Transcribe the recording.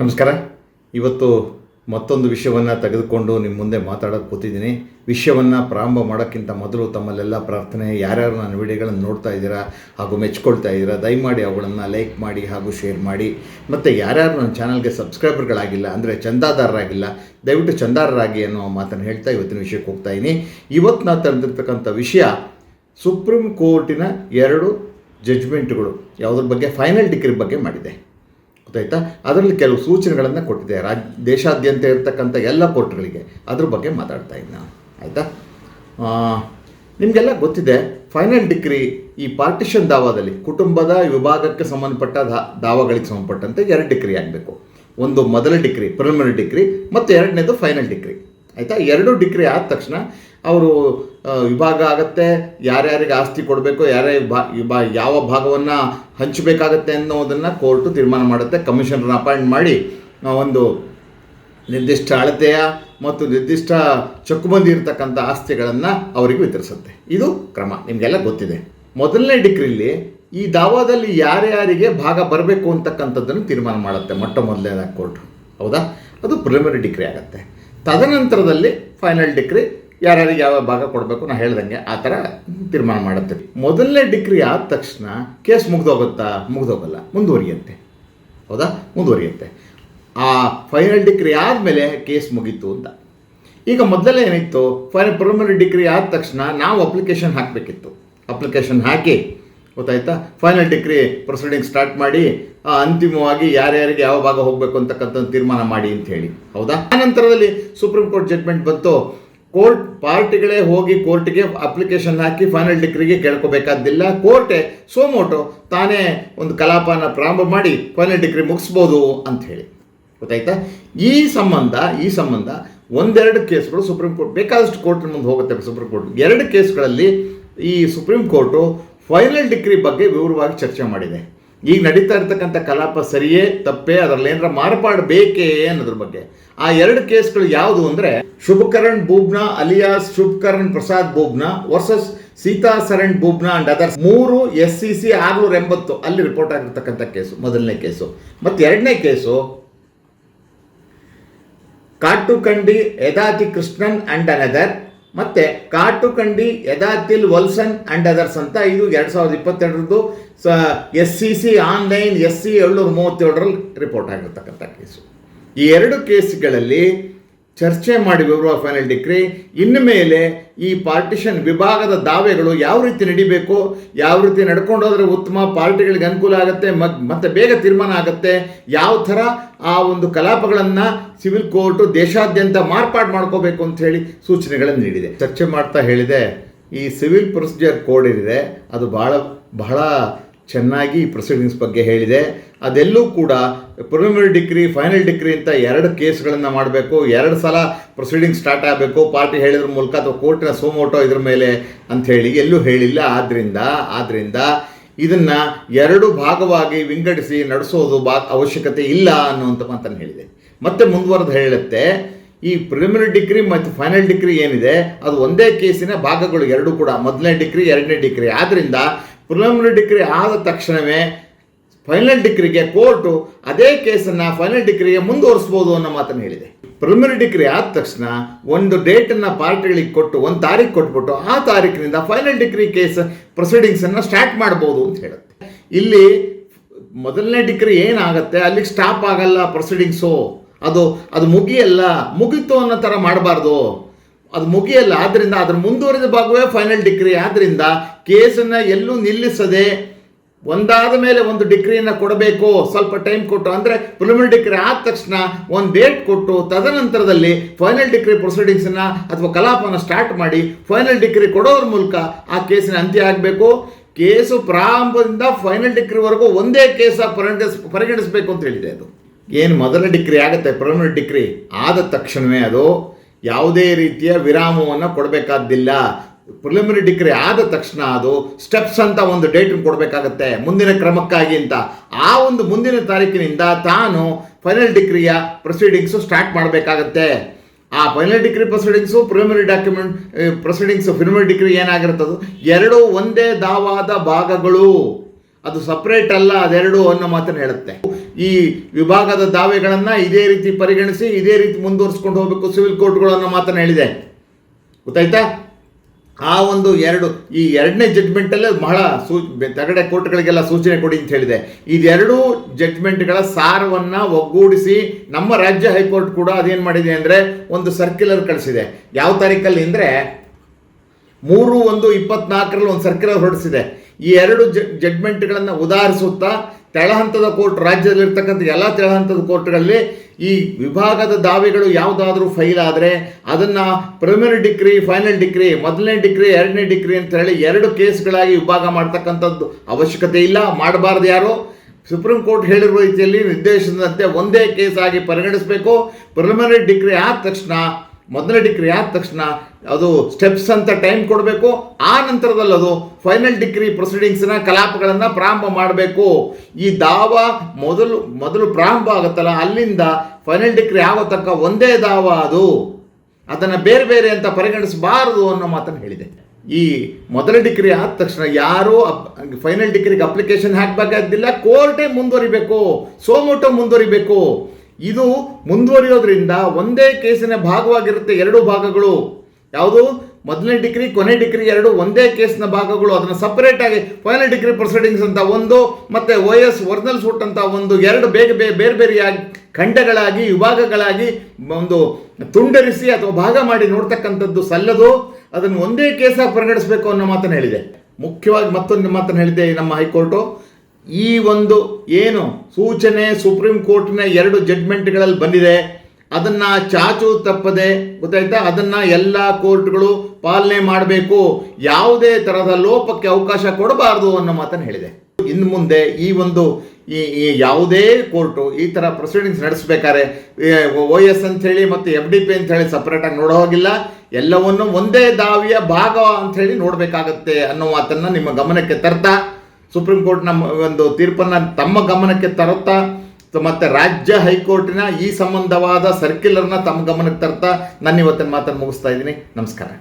ನಮಸ್ಕಾರ. ಇವತ್ತು ಮತ್ತೊಂದು ವಿಷಯವನ್ನು ತೆಗೆದುಕೊಂಡು ನಿಮ್ಮ ಮುಂದೆ ಮಾತಾಡೋಕೆ ಕೂತಿದ್ದೀನಿ. ವಿಷಯವನ್ನು ಪ್ರಾರಂಭ ಮಾಡೋಕ್ಕಿಂತ ಮೊದಲು ತಮ್ಮಲ್ಲೆಲ್ಲ ಪ್ರಾರ್ಥನೆ, ಯಾರ್ಯಾರು ನನ್ನ ವಿಡಿಯೋಗಳನ್ನು ನೋಡ್ತಾ ಇದ್ದೀರಾ ಹಾಗೂ ಮೆಚ್ಕೊಳ್ತಾ ಇದ್ದೀರಾ, ದಯಮಾಡಿ ಅವುಗಳನ್ನು ಲೈಕ್ ಮಾಡಿ ಹಾಗೂ ಶೇರ್ ಮಾಡಿ. ಮತ್ತು ಯಾರ್ಯಾರು ನನ್ನ ಚಾನಲ್ಗೆ ಸಬ್ಸ್ಕ್ರೈಬರ್ಗಳಾಗಿಲ್ಲ, ಅಂದರೆ ಚಂದಾದಾರರಾಗಿಲ್ಲ, ದಯವಿಟ್ಟು ಚಂದಾರರಾಗಿ ಅನ್ನೋ ಮಾತನ್ನು ಹೇಳ್ತಾ ಇವತ್ತಿನ ವಿಷಯಕ್ಕೆ ಹೋಗ್ತಾ ಇವತ್ತು ನಾನು ತಂದಿರ್ತಕ್ಕಂಥ ವಿಷಯ, ಸುಪ್ರೀಂ ಕೋರ್ಟಿನ ಎರಡು ಜಡ್ಜ್ಮೆಂಟ್ಗಳು ಯಾವುದ್ರ ಬಗ್ಗೆ ಫೈನಲ್ ಡಿಗ್ರಿ ಬಗ್ಗೆ ಮಾಡಿದೆ. ಗೊತ್ತಾಯ್ತಾ ಅದರಲ್ಲಿ ಕೆಲವು ಸೂಚನೆಗಳನ್ನು ಕೊಟ್ಟಿದೆ. ರಾಜ್, ದೇಶಾದ್ಯಂತ ಇರತಕ್ಕಂಥ ಎಲ್ಲ ಕೋರ್ಟ್ಗಳಿಗೆ ಅದ್ರ ಬಗ್ಗೆ ಮಾತಾಡ್ತಾ ಇದ್ದೀನಿ ನಾನು ಆಯಿತಾ ನಿಮಗೆಲ್ಲ ಗೊತ್ತಿದೆ ಫೈನಲ್ ಡಿಗ್ರಿ ಈ ಪಾರ್ಟಿಷನ್ ದಾವಾದಲ್ಲಿ ಕುಟುಂಬದ ವಿಭಾಗಕ್ಕೆ ಸಂಬಂಧಪಟ್ಟ ದಾ, ದಾವಾಗಳಿಗೆ ಸಂಬಂಧಪಟ್ಟಂತೆ ಎರಡು ಡಿಗ್ರಿ ಆಗಬೇಕು. ಒಂದು ಮೊದಲ ಡಿಗ್ರಿ ಪ್ರಿಲಿಮಿನರಿ ಡಿಗ್ರಿ ಮತ್ತು ಎರಡನೇದು ಫೈನಲ್ ಡಿಗ್ರಿ ಆಯಿತಾ? ಎರಡು ಡಿಗ್ರಿ ಆದ ತಕ್ಷಣ ಅವರು ವಿಭಾಗ ಆಗುತ್ತೆ, ಯಾರ್ಯಾರಿಗೆ ಆಸ್ತಿ ಕೊಡಬೇಕು ಯಾರ್ಯಾರಿಗೆ ವಿಭಾ ಯಾವ ಭಾಗವನ್ನು ಹಂಚಬೇಕಾಗತ್ತೆ ಅನ್ನೋದನ್ನು ಕೋರ್ಟು ತೀರ್ಮಾನ ಮಾಡುತ್ತೆ. ಕಮಿಷನರ್ನ ಅಪಾಯಿಂಟ್ ಮಾಡಿ ಒಂದು ನಿರ್ದಿಷ್ಟ ಅಳತೆಯ ಮತ್ತು ನಿರ್ದಿಷ್ಟ ಚಕ್ಕುಬಂದಿ ಇರತಕ್ಕಂಥ ಆಸ್ತಿಗಳನ್ನು ಅವರಿಗೆ ವಿತರಿಸುತ್ತೆ. ಇದು ಕ್ರಮ. ನಿಮಗೆಲ್ಲ ಗೊತ್ತಿದೆ. ಮೊದಲನೇ ಡಿಗ್ರಿಲಿ ಈ ದಾವಾದಲ್ಲಿ ಯಾರ್ಯಾರಿಗೆ ಭಾಗ ಬರಬೇಕು ಅಂತಕ್ಕಂಥದ್ದನ್ನು ತೀರ್ಮಾನ ಮಾಡುತ್ತೆ ಮೊಟ್ಟ ಮೊದಲನೇದಾಗಿ ಕೋರ್ಟ್. ಹೌದಾ? ಅದು ಪ್ರಿಲಿಮಿನರಿ ಡಿಗ್ರಿ ಆಗುತ್ತೆ. ತದನಂತರದಲ್ಲಿ ಫೈನಲ್ ಡಿಗ್ರಿ ಯಾರ್ಯಾರಿಗೆ ಯಾವ ಭಾಗ ಕೊಡಬೇಕು ನಾ ಹೇಳ್ದಂಗೆ ಆ ಥರ ತೀರ್ಮಾನ ಮಾಡುತ್ತೆ. ಮೊದಲನೇ ಡಿಗ್ರಿ ಆದ ತಕ್ಷಣ ಕೇಸ್ ಮುಗ್ದೋಗುತ್ತಾ? ಮುಗ್ದೋಗಲ್ಲ. ಮುಂದುವರಿಯುತ್ತೆ. ಹೌದಾ? ಮುಂದುವರಿಯುತ್ತೆ. ಆ ಫೈನಲ್ ಡಿಗ್ರಿ ಆದಮೇಲೆ ಕೇಸ್ ಮುಗೀತು ಅಂತ. ಈಗ ಮೊದಲೇ ಏನಿತ್ತು? ಫೈನಲ್ ಪ್ರಿಲಿಮಿನರಿ ಡಿಗ್ರಿ ಆದ ತಕ್ಷಣ ನಾವು ಅಪ್ಲಿಕೇಶನ್ ಹಾಕಬೇಕಿತ್ತು. ಅಪ್ಲಿಕೇಶನ್ ಹಾಕಿ, ಗೊತ್ತಾಯ್ತಾ? ಫೈನಲ್ ಡಿಗ್ರಿ ಪ್ರೊಸೀಡಿಂಗ್ ಸ್ಟಾರ್ಟ್ ಮಾಡಿ ಅಂತಿಮವಾಗಿ ಯಾರ್ಯಾರಿಗೆ ಯಾವ ಭಾಗ ಹೋಗಬೇಕು ಅಂತಕ್ಕಂಥ ತೀರ್ಮಾನ ಮಾಡಿ ಅಂತ ಹೇಳಿ. ಹೌದಾ? ಆ ನಂತರದಲ್ಲಿ ಸುಪ್ರೀಂ ಕೋರ್ಟ್ ಜಡ್ಮೆಂಟ್ ಬಂತು. ಕೋರ್ಟ್ ಪಾರ್ಟಿಗಳೇ ಹೋಗಿ ಕೋರ್ಟಿಗೆ ಅಪ್ಲಿಕೇಶನ್ ಹಾಕಿ ಫೈನಲ್ ಡಿಗ್ರಿಗೆ ಕೇಳ್ಕೋಬೇಕಾದ್ದಿಲ್ಲ. ಕೋರ್ಟೆ ಸೋಮೋಟೋ ತಾನೇ ಒಂದು ಕಲಾಪನ ಪ್ರಾರಂಭ ಮಾಡಿ ಫೈನಲ್ ಡಿಗ್ರಿ ಮುಗಿಸ್ಬೋದು ಅಂತ ಹೇಳಿ ಗೊತ್ತಾಯ್ತಾ? ಈ ಸಂಬಂಧ ಈ ಸಂಬಂಧ ಒಂದೆರಡು ಕೇಸ್ಗಳು ಸುಪ್ರೀಂ ಕೋರ್ಟ್, ಬೇಕಾದಷ್ಟು ಕೋರ್ಟ್ ಮುಂದೆ ಹೋಗುತ್ತೆ ಸುಪ್ರೀಂ ಕೋರ್ಟ್. ಎರಡು ಕೇಸ್ಗಳಲ್ಲಿ ಈ ಸುಪ್ರೀಂ ಕೋರ್ಟು ಫೈನಲ್ ಡಿಗ್ರಿ ಬಗ್ಗೆ ವಿವರವಾಗಿ ಚರ್ಚೆ ಮಾಡಿದೆ. ಈಗ ನಡೀತಾ ಇರ್ತಕ್ಕಂಥ ಕಲಾಪ ಸರಿಯೇ, ತಪ್ಪೇ, ಅದರಲ್ಲಿ ಏನಾರ ಮಾರ್ಪಾಡು ಬೇಕೇ ಅನ್ನೋದ್ರ ಬಗ್ಗೆ. ಆ ಎರಡು ಕೇಸ್ಗಳು ಯಾವುದು ಅಂದರೆ, Shubhkaran Bubna alias Shubhkaran Prasad Bubna versus Sita Saran Bubna and others ಮೂರು ಎಸ್ ಸಿ ಸಿ ಆರುನೂರ ಎಂಬತ್ತು ಅಲ್ಲಿ ರಿಪೋರ್ಟ್ ಆಗಿರ್ತಕ್ಕಂಥ ಕೇಸು, ಮೊದಲನೇ ಕೇಸು. ಮತ್ತು ಎರಡನೇ case, Katukandi Yadathi Krishnan and another ಮತ್ತೆ ಕಾಟುಕಂಡಿ ಯದಾತಿಲ್ ವಲ್ಸನ್ ಅಂಡ್ ಅದರ್ಸ್ ಅಂತ ಇದು ಎರಡು ಸಾವಿರದ ಇಪ್ಪತ್ತೆರಡರದ್ದು, ಸ, S C C online S C ಏಳ್ನೂರ ಮೂವತ್ತೇಳರಲ್ಲಿ ರಿಪೋರ್ಟ್ ಆಗಿರ್ತಕ್ಕಂಥ ಕೇಸು ಈ ಎರಡು ಕೇಸ್ಗಳಲ್ಲಿ ಚರ್ಚೆ ಮಾಡಿ ವಿವರ ಫೈನಲ್ ಡಿಕ್ರಿ ಇನ್ನು ಮೇಲೆ ಈ ಪಾರ್ಟಿಷನ್ ವಿಭಾಗದ ದಾವೆಗಳು ಯಾವ ರೀತಿ ನಡಿಬೇಕು, ಯಾವ ರೀತಿ ನಡ್ಕೊಂಡು ಹೋದ್ರೆ ಉತ್ತಮ, ಪಾರ್ಟಿಗಳಿಗೆ ಅನುಕೂಲ ಆಗುತ್ತೆ ಮತ್ತೆ ಬೇಗ ತೀರ್ಮಾನ ಆಗುತ್ತೆ, ಯಾವ ಥರ ಆ ಒಂದು ಕಲಾಪಗಳನ್ನು ಸಿವಿಲ್ ಕೋರ್ಟು ದೇಶಾದ್ಯಂತ ಮಾರ್ಪಾಡು ಮಾಡ್ಕೋಬೇಕು ಅಂತ ಹೇಳಿ ಸೂಚನೆಗಳನ್ನು ನೀಡಿದೆ. ಚರ್ಚೆ ಮಾಡ್ತಾ ಹೇಳಿದೆ, ಈ ಸಿವಿಲ್ ಪ್ರೊಸೀಜರ್ ಕೋಡ್ ಏನಿದೆ, ಅದು ಭಾಳ ಬಹಳ ಚೆನ್ನಾಗಿ ಪ್ರೊಸೀಡಿಂಗ್ಸ್ ಬಗ್ಗೆ ಹೇಳಿದೆ. ಅದೆಲ್ಲೂ ಕೂಡ ಪ್ರಿಲಿಮಿನರಿ ಡಿಗ್ರಿ ಫೈನಲ್ ಡಿಗ್ರಿ ಅಂತ ಎರಡು ಕೇಸ್ಗಳನ್ನು ಮಾಡಬೇಕು. ಎರಡು ಸಲ ಪ್ರೊಸೀಡಿಂಗ್ ಸ್ಟಾರ್ಟ್ ಆಗಬೇಕು. ಪಾರ್ಟಿ ಹೇಳಿದ್ರ ಮೂಲಕ ಅಥವಾ ಕೋರ್ಟಿನ ಸೋಮೋಟೋ ಇದ್ರ ಮೇಲೆ ಅಂತ ಹೇಳಿ ಎಲ್ಲೂ ಹೇಳಿಲ್ಲ. ಆದ್ದರಿಂದ ಆದ್ದರಿಂದ ಇದನ್ನು ಎರಡು ಭಾಗವಾಗಿ ವಿಂಗಡಿಸಿ ನಡೆಸೋದು ಬಾ ಅವಶ್ಯಕತೆ ಇಲ್ಲ ಅನ್ನುವಂಥ ಮಾತನ್ನು ಹೇಳಿದೆ. ಮತ್ತೆ ಮುಂದುವರೆದು ಹೇಳುತ್ತೆ, ಈ ಪ್ರಿಲಿಮಿನರಿ ಡಿಗ್ರಿ ಮತ್ತು ಫೈನಲ್ ಡಿಗ್ರಿ ಏನಿದೆ, ಅದು ಒಂದೇ ಕೇಸಿನ ಭಾಗಗಳು ಎರಡೂ ಕೂಡ. ಮೊದಲನೇ ಡಿಗ್ರಿ ಎರಡನೇ ಡಿಗ್ರಿ ಆದ್ದರಿಂದ ಪ್ರಿಲಿಮಿನರಿ ಡಿಗ್ರಿ ಆದ ತಕ್ಷಣವೇ ಫೈನಲ್ ಡಿಗ್ರಿಗೆ ಕೋರ್ಟು ಅದೇ ಕೇಸನ್ನು ಫೈನಲ್ ಡಿಗ್ರಿಗೆ ಮುಂದುವರಿಸ್ಬೋದು ಅನ್ನೋ ಮಾತನ್ನು ಹೇಳಿದೆ. ಪ್ರಿಲಿಮಿನರಿ ಡಿಗ್ರಿ ಆದ ತಕ್ಷಣ ಒಂದು ಡೇಟನ್ನು ಪಾರ್ಟಿಗಳಿಗೆ ಕೊಟ್ಟು, ಒಂದು ತಾರೀಕು ಕೊಟ್ಬಿಟ್ಟು ಆ ತಾರೀಕಿನಿಂದ ಫೈನಲ್ ಡಿಗ್ರಿ ಕೇಸ್ ಪ್ರೊಸೀಡಿಂಗ್ಸನ್ನು ಸ್ಟಾರ್ಟ್ ಮಾಡ್ಬೋದು ಅಂತ ಹೇಳುತ್ತೆ. ಇಲ್ಲಿ ಮೊದಲನೇ ಡಿಗ್ರಿ ಏನಾಗುತ್ತೆ? ಅಲ್ಲಿಗೆ ಸ್ಟಾಪ್ ಆಗಲ್ಲ ಪ್ರೊಸೀಡಿಂಗ್ಸು ಅದು ಅದು ಮುಗಿಯಲ್ಲ. ಮುಗೀತು ಅನ್ನೋ ಥರ ಮಾಡಬಾರ್ದು. ಅದು ಮುಗಿಯಲ್ಲ. ಆದ್ದರಿಂದ ಅದ್ರ ಮುಂದುವರಿದ ಭಾಗವೇ ಫೈನಲ್ ಡಿಗ್ರಿ ಆದ್ದರಿಂದ ಕೇಸನ್ನು ಎಲ್ಲೂ ನಿಲ್ಲಿಸದೆ ಒಂದಾದ ಮೇಲೆ ಒಂದು ಡಿಗ್ರಿಯನ್ನು ಕೊಡಬೇಕು. ಸ್ವಲ್ಪ ಟೈಮ್ ಕೊಟ್ಟು, ಅಂದರೆ ಪ್ರಿಲಿಮಿನರಿ ಡಿಗ್ರಿ ಆದ ತಕ್ಷಣ ಒಂದು ಡೇಟ್ ಕೊಟ್ಟು, ತದನಂತರದಲ್ಲಿ ಫೈನಲ್ ಡಿಗ್ರಿ ಪ್ರೊಸೀಡಿಂಗ್ಸನ್ನು ಅಥವಾ ಕಲಾಪನ ಸ್ಟಾರ್ಟ್ ಮಾಡಿ ಫೈನಲ್ ಡಿಗ್ರಿ ಕೊಡೋದ್ರ ಮೂಲಕ ಆ ಕೇಸಿನ ಅಂತ್ಯ ಆಗಬೇಕು. ಕೇಸು ಪ್ರಾರಂಭದಿಂದ ಫೈನಲ್ ಡಿಗ್ರಿವರೆಗೂ ಒಂದೇ ಕೇಸ ಪರಿಗಣಿಸ್, ಪರಿಗಣಿಸಬೇಕು ಅಂತ ಹೇಳಿದೆ ಅದು. ಏನು ಮೊದಲ ಡಿಗ್ರಿ ಆಗುತ್ತೆ? ಪ್ರಿಲಿಮಿನರಿ ಡಿಗ್ರಿ ಆದ ತಕ್ಷಣವೇ ಅದು. ಯಾವುದೇ ರೀತಿಯ ವಿರಾಮವನ್ನು ಕೊಡಬೇಕಾದ್ದಿಲ್ಲ. ಪ್ರಿಲಿಮಿನರಿ ಡಿಗ್ರಿ ಆದ ತಕ್ಷಣ ಅದು ಸ್ಟೆಪ್ಸ್ ಅಂತ ಒಂದು ಡೇಟ್ ಕೊಡಬೇಕಾಗತ್ತೆ. ಮುಂದಿನ ಕ್ರಮಕ್ಕಾಗಿ ಅಂತ. ಆ ಒಂದು ಮುಂದಿನ ತಾರೀಕಿನಿಂದ ತಾನು ಫೈನಲ್ ಡಿಗ್ರಿಯ ಪ್ರೊಸೀಡಿಂಗ್ಸು ಸ್ಟಾರ್ಟ್ ಮಾಡಬೇಕಾಗತ್ತೆ. ಆ final decree proceedings preliminary document proceedings preliminary decree ಏನಾಗಿರುತ್ತದು ಎರಡು ಒಂದೇ ದಾವಾದ ಭಾಗಗಳು. ಅದು ಸಪ್ರೇಟ್ ಅಲ್ಲ, ಅದೆರಡು ಅನ್ನೋ ಮಾತನ್ನು ಹೇಳುತ್ತೆ. ಈ ವಿಭಾಗದ ದಾವೆಗಳನ್ನು ಇದೇ ರೀತಿ ಪರಿಗಣಿಸಿ, ಇದೇ ರೀತಿ ಮುಂದುವರಿಸ್ಕೊಂಡು ಹೋಗಬೇಕು ಸಿವಿಲ್ ಕೋರ್ಟ್ಗಳು ಅನ್ನೋ ಮಾತನ್ನು ಹೇಳಿದೆ. ಗೊತ್ತಾಯ್ತಾ? ಆ ಒಂದು ಎರಡು, ಈ ಎರಡನೇ ಜಡ್ಮೆಂಟಲ್ಲೇ ಬಹಳ ಸೂ, ತಗಡೆ ಕೋರ್ಟ್ಗಳಿಗೆಲ್ಲ ಸೂಚನೆ ಕೊಡಿ ಅಂತ ಹೇಳಿದೆ. ಇದೆರಡೂ ಜಡ್ಮೆಂಟ್ಗಳ ಸಾರವನ್ನು ಒಗ್ಗೂಡಿಸಿ ನಮ್ಮ ರಾಜ್ಯ ಹೈಕೋರ್ಟ್ ಕೂಡ ಅದೇನು ಮಾಡಿದೆ ಅಂದರೆ ಒಂದು ಸರ್ಕ್ಯುಲರ್ ಕಳಿಸಿದೆ. ಯಾವ ತಾರೀಕಲ್ಲಿ ಅಂದರೆ ಮೂರು, ಒಂದು, ಇಪ್ಪತ್ನಾಲ್ಕರಲ್ಲಿ ಒಂದು ಸರ್ಕ್ಯುಲರ್ ಹೊರಡಿಸಿದೆ. ಈ ಎರಡು ಜಡ್ಮೆಂಟ್ಗಳನ್ನು ಉದಾಹರಿಸುತ್ತಾ ತೆಳಹಂತದ ಕೋರ್ಟ್ ರಾಜ್ಯದಲ್ಲಿರ್ತಕ್ಕಂಥ ಎಲ್ಲ ತೆಳಹಂತದ ಕೋರ್ಟ್ಗಳಲ್ಲಿ ಈ ವಿಭಾಗದ ದಾವೆಗಳು ಯಾವುದಾದ್ರೂ ಫೈಲ್ ಆದರೆ ಅದನ್ನು ಪ್ರಿಲಿಮಿನರಿ ಡಿಗ್ರಿ ಫೈನಲ್ ಡಿಗ್ರಿ ಮೊದಲನೇ ಡಿಗ್ರಿ ಎರಡನೇ ಡಿಗ್ರಿ ಅಂತ ಹೇಳಿ ಎರಡು ಕೇಸ್ಗಳಾಗಿ ವಿಭಾಗ ಮಾಡ್ತಕ್ಕಂಥದ್ದು ಅವಶ್ಯಕತೆ ಇಲ್ಲ, ಮಾಡಬಾರ್ದು ಯಾರು? ಸುಪ್ರೀಂ ಕೋರ್ಟ್ ಹೇಳಿರುವ ರೀತಿಯಲ್ಲಿ ನಿರ್ದೇಶನದಂತೆ ಒಂದೇ ಕೇಸ್ ಆಗಿ ಪರಿಗಣಿಸಬೇಕು. ಪ್ರಿಲಿಮಿನರಿ ಡಿಗ್ರಿ ಆದ ತಕ್ಷಣ ಮೊದಲನೇ ಡಿಗ್ರಿ ಆದ ತಕ್ಷಣ ಅದು ಸ್ಟೆಪ್ಸ್ ಅಂತ ಟೈಮ್ ಕೊಡಬೇಕು. ಆ ನಂತರದಲ್ಲಿ ಅದು ಫೈನಲ್ ಡಿಗ್ರಿ ಪ್ರೊಸೀಡಿಂಗ್ಸ್ನ ಕಲಾಪಗಳನ್ನು ಪ್ರಾರಂಭ ಮಾಡಬೇಕು. ಈ ದಾವ ಮೊದಲು ಮೊದಲು ಪ್ರಾರಂಭ ಆಗುತ್ತಲ್ಲ, ಅಲ್ಲಿಂದ ಫೈನಲ್ ಡಿಗ್ರಿ ಆಗೋ ತಕ್ಕ ಒಂದೇ ದಾವ ಅದು. ಅದನ್ನು ಬೇರೆ ಬೇರೆ ಅಂತ ಪರಿಗಣಿಸಬಾರದು ಅನ್ನೋ ಮಾತನ್ನು ಹೇಳಿದೆ. ಈ ಮೊದಲ ಡಿಗ್ರಿ ಆದ ತಕ್ಷಣ ಯಾರು ಫೈನಲ್ ಡಿಗ್ರಿಗೆ ಅಪ್ಲಿಕೇಶನ್ ಹಾಕಬೇಕಾಗಿಲ್ಲ ಕೋರ್ಟೇ ಮುಂದುವರಿಬೇಕು. ಸೋಮೋಟೋ ಮುಂದುವರಿಬೇಕು. ಇದು ಮುಂದುವರಿಯೋದ್ರಿಂದ ಒಂದೇ ಕೇಸಿನ ಭಾಗವಾಗಿರುತ್ತೆ ಎರಡು ಭಾಗಗಳು. ಯಾವುದು? ಮೊದಲನೇ ಡಿಗ್ರಿ, ಕೊನೆ ಡಿಗ್ರಿ ಎರಡು ಒಂದೇ ಕೇಸ್ನ ಭಾಗಗಳು. ಅದನ್ನು ಸಪರೇಟ್ ಆಗಿ ಫೈನಲ್ ಡಿಗ್ರಿ ಪ್ರೊಸೀಡಿಂಗ್ಸ್ ಅಂತ ಒಂದು, ಮತ್ತೆ ಓ ಎಸ್ ಒರಿಜಿನಲ್ ಸೂಟ್ ಅಂತ ಒಂದು ಎರಡು ಬೇಗ ಬೇರೆ ಬೇರೆಯಾಗಿ ಖಂಡಗಳಾಗಿ, ವಿಭಾಗಗಳಾಗಿ ಒಂದು ತುಂಡರಿಸಿ ಅಥವಾ ಭಾಗ ಮಾಡಿ ನೋಡ್ತಕ್ಕಂಥದ್ದು ಸಲ್ಲದು. ಅದನ್ನು ಒಂದೇ ಕೇಸಾಗಿ ಪರಿಗಣಿಸಬೇಕು ಅನ್ನೋ ಮಾತನ್ನು ಹೇಳಿದೆ. ಮುಖ್ಯವಾಗಿ ಮತ್ತೊಂದು ಮಾತನ್ನು ಹೇಳಿದೆ ನಮ್ಮ ಹೈಕೋರ್ಟು. ಈ ಒಂದು ಏನು ಸೂಚನೆ ಸುಪ್ರೀಂ ಕೋರ್ಟ್ನ ಎರಡು ಜಡ್ಮೆಂಟ್ಗಳಲ್ಲಿ ಬಂದಿದೆ. ಅದನ್ನ ಚಾಚು ತಪ್ಪದೆ, ಗೊತ್ತಾಯ್ತಾ? ಅದನ್ನ ಎಲ್ಲ ಕೋರ್ಟ್ಗಳು ಪಾಲನೆ ಮಾಡಬೇಕು. ಯಾವುದೇ ಥರದ ಲೋಪಕ್ಕೆ ಅವಕಾಶ ಕೊಡಬಾರದು ಅನ್ನೋ ಮಾತನ್ನು ಹೇಳಿದೆ. ಇನ್ನು ಮುಂದೆ ಈ ಒಂದು ಈ ಯಾವುದೇ ಕೋರ್ಟು ಈ ಥರ ಪ್ರೊಸೀಡಿಂಗ್ಸ್ ನಡೆಸಬೇಕಾದ್ರೆ ಓ ಎಸ್ ಅಂಥೇಳಿ ಮತ್ತು ಎಫ್ ಡಿ ಪಿ ಅಂಥೇಳಿ ಸಪ್ರೇಟಾಗಿ ನೋಡೋ ಹೋಗಿಲ್ಲ. ಎಲ್ಲವನ್ನು ಒಂದೇ ದಾವಿಯ ಭಾಗ ಅಂಥೇಳಿ ನೋಡಬೇಕಾಗತ್ತೆ ಅನ್ನೋ ಮಾತನ್ನು ನಿಮ್ಮ ಗಮನಕ್ಕೆ ತರ್ತಾ ಸುಪ್ರೀಂ ಕೋರ್ಟ್ ನಮ್ಮ ಒಂದು ತೀರ್ಪನ್ನು ತಮ್ಮ ಗಮನಕ್ಕೆ ತರುತ್ತಾ ಮತ್ತೆ ರಾಜ್ಯ ಹೈಕೋರ್ಟಿನ ಈ ಸಂಬಂಧವಾದ ಸರ್ಕ್ಯುಲರ್ನ ತಮ್ಮ ಗಮನಕ್ಕೆ ತರ್ತಾ ನಾನು ಇವತ್ತಿನ ಮಾತನ್ನು ಮುಗಿಸ್ತಾ ಇದ್ದೀನಿ. ನಮಸ್ಕಾರ.